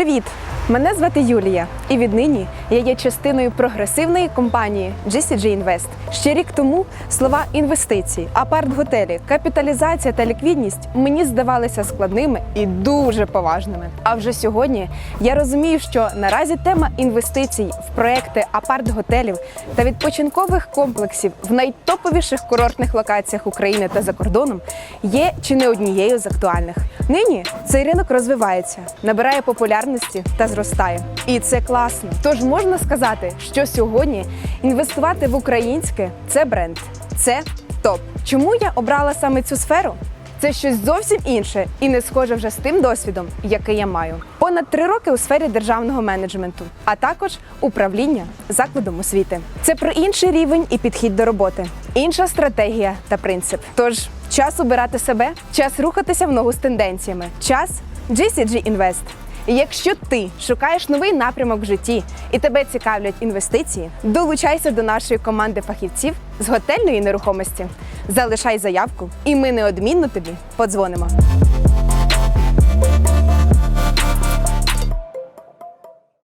Привіт! Мене звати Юлія, і віднині я є частиною прогресивної компанії GCG Invest. Ще рік тому слова інвестиції, апарт-готелі, капіталізація та ліквідність мені здавалися складними і дуже поважними. А вже сьогодні я розумію, що наразі тема інвестицій в проекти апарт-готелів та відпочинкових комплексів в найтоповіших курортних локаціях України та за кордоном є чи не однією з актуальних. Нині цей ринок розвивається, набирає популярності та зростає. І це класно. Тож можна сказати, що сьогодні інвестувати в українське це бренд, це топ. Чому я обрала саме цю сферу? Це щось зовсім інше і не схоже вже з тим досвідом, який я маю. Понад три роки у сфері державного менеджменту, а також управління закладом освіти. Це про інший рівень і підхід до роботи, інша стратегія та принцип. Тож час обирати себе, час рухатися в ногу з тенденціями, час GCG Invest. Якщо ти шукаєш новий напрямок в житті і тебе цікавлять інвестиції, долучайся до нашої команди фахівців з готельної нерухомості. Залишай заявку, і ми неодмінно тобі подзвонимо.